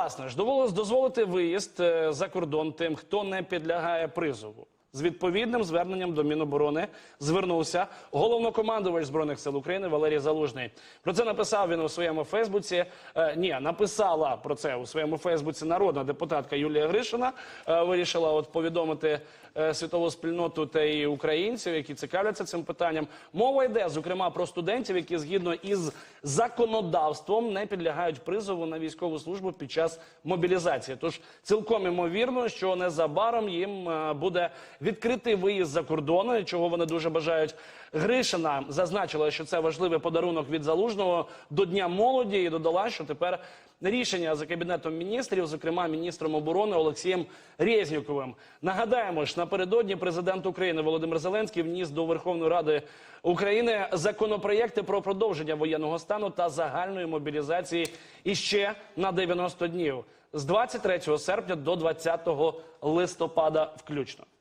власне ж довелось дозволити виїзд е, за кордон тим, хто не підлягає призову. З відповідним зверненням до Міноборони звернувся головнокомандувач збройних сил України Валерій Залужний. Про це написав він у своєму Фейсбуці. Е, ні, написала про це у своєму Фейсбуці народна депутатка Юлія Гришина. Е, вирішила от повідомити е, світову спільноту та і українців, які цікавляться цим питанням. Мова йде зокрема про студентів, які згідно із законодавством не підлягають призову на військову службу під час мобілізації. Тож цілком імовірно, що незабаром їм е, буде відкритий виїзд за кордони, чого вони дуже бажають. Гришина зазначила, що це важливий подарунок від залужного до Дня молоді, і додала, що тепер рішення за кабінетом міністрів, зокрема міністром оборони Олексієм Резнюковим. Нагадаємо ж, напередодні президент України Володимир Зеленський вніс до Верховної Ради України законопроєкти про продовження воєнного стану та загальної мобілізації іще на 90 днів з 23 серпня до 20 листопада включно.